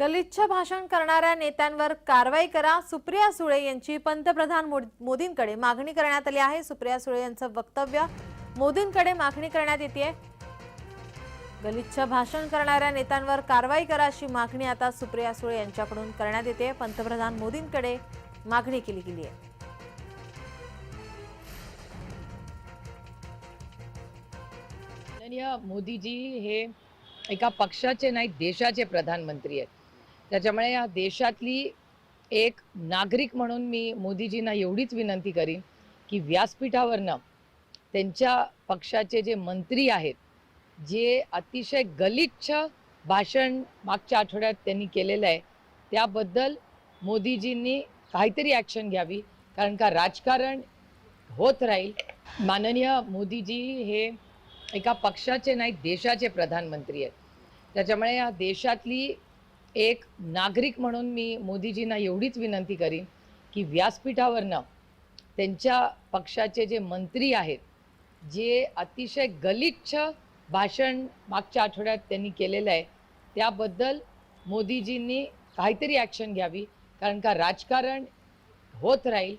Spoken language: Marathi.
गलिच्छ भाषण करणाऱ्या नेत्यांवर कारवाई करा. सुप्रिया सुळे यांची पंतप्रधान मोद- मोदींकडे मागणी करण्यात आली आहे. सुप्रिया सुळे यांचं वक्तव्य मोदींकडे मागणी करण्यात येते गलिच्छ भाषण करणाऱ्या नेत्यांवर कारवाई करा अशी मागणी आता सुप्रिया सुळे यांच्याकडून करण्यात येते. पंतप्रधान मोदींकडे मागणी केली गेली आहे. मोदीजी हे एका पक्षाचे नाही देशाचे प्रधानमंत्री आहेत. त्याच्यामुळे या देशातली एक नागरिक म्हणून मी मोदीजींना एवढीच विनंती करीन की व्यासपीठावरनं त्यांच्या पक्षाचे जे मंत्री आहेत जे अतिशय गलिच्छ भाषण मागच्या आठवड्यात त्यांनी केलेलं आहे त्याबद्दल मोदीजींनी काहीतरी ॲक्शन घ्यावी कारण का राजकारण होत राहील. माननीय मोदीजी हे एका पक्षाचे नाही देशाचे प्रधानमंत्री आहेत. त्याच्यामुळे या देशातली एक नागरिक म्हणून मी मोदीजींना एवढीच विनंती करीन की व्यासपीठावरनं त्यांच्या पक्षाचे जे मंत्री आहेत जे अतिशय गलिच्छ भाषण मागच्या आठवड्यात त्यांनी केलेलं आहे त्याबद्दल मोदीजींनी काहीतरी ॲक्शन घ्यावी कारण का राजकारण होत राहील